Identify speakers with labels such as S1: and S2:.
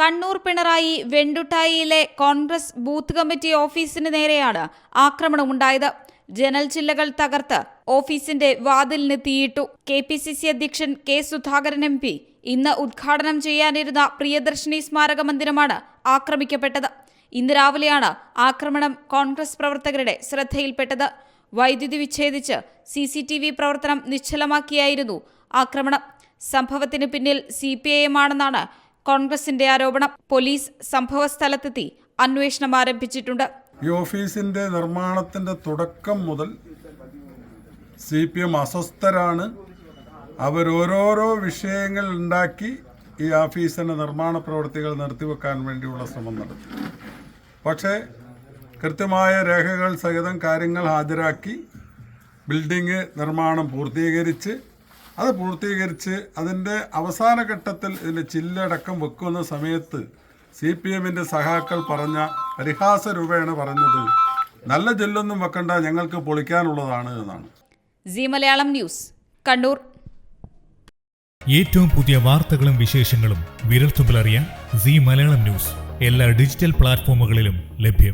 S1: കണ്ണൂർ പിണറായി വെണ്ടുട്ടായിയിലെ Congress booth committee ഓഫീസിന് നേരെയാണ് ആക്രമണമുണ്ടായത്. ജനൽ ചില്ലകൾ തകർത്ത് ഓഫീസിന്റെ വാതിലിന് തീയിട്ടു. കെ പി സി സി അധ്യക്ഷൻ കെ സുധാകരൻ എം പി ഇന്ന് ഉദ്ഘാടനം ചെയ്യാനിരുന്ന പ്രിയദർശിനി സ്മാരക മന്ദിരമാണ് ആക്രമിക്കപ്പെട്ടത്. ഇന്ന് രാവിലെയാണ് ആക്രമണം കോൺഗ്രസ് പ്രവർത്തകരുടെ ശ്രദ്ധയിൽപ്പെട്ടത്. വൈദ്യുതി വിച്ഛേദിച്ച് സി സി ടി വി പ്രവർത്തനം നിശ്ചലമാക്കിയായിരുന്നു ആക്രമണം. സംഭവത്തിന് പിന്നിൽ സി പി ഐ എം ആണെന്നാണ് കോൺഗ്രസിന്റെ ആരോപണം പോലീസ് സംഭവസ്ഥലത്തെത്തി അന്വേഷണം ആരംഭിച്ചിട്ടുണ്ട്.
S2: ഈ ഓഫീസിന്റെ നിർമ്മാണത്തിന്റെ തുടക്കം മുതൽ സി പി എം അസ്വസ്ഥരാണ്. അവരോരോരോ വിഷയങ്ങൾ ഉണ്ടാക്കി ഈ ഓഫീസിന്റെ നിർമ്മാണ പ്രവൃത്തികൾ നിർത്തിവെക്കാൻ വേണ്ടിയുള്ള ശ്രമം നടത്തി. പക്ഷേ കൃത്യമായ രേഖകൾ സഹിതം കാര്യങ്ങൾ ഹാജരാക്കി ബിൽഡിംഗ് നിർമ്മാണം പൂർത്തീകരിച്ച് അത് പൂർത്തീകരിച്ച് അതിന്റെ അവസാന ഘട്ടത്തിൽ ഇതിന്റെ ചില്ലടക്കം വെക്കുന്ന സമയത്ത് സി പി എമ്മിന്റെ സഹാക്കൾ പറഞ്ഞ പരിഹാസ രൂപേണ പറഞ്ഞത് നല്ല ജെല്ലൊന്നും വെക്കണ്ട ഞങ്ങൾക്ക് പൊളിക്കാനുള്ളതാണ് എന്നാണ്.
S1: സി മലയാളം ന്യൂസ് കണ്ണൂർ.
S3: ഏറ്റവും പുതിയ വാർത്തകളും വിശേഷങ്ങളും വിരൽത്തുമ്പിലറിയാൻ സി മലയാളം ന്യൂസ് എല്ലാ ഡിജിറ്റൽ പ്ലാറ്റ്ഫോമുകളിലും ലഭ്യം.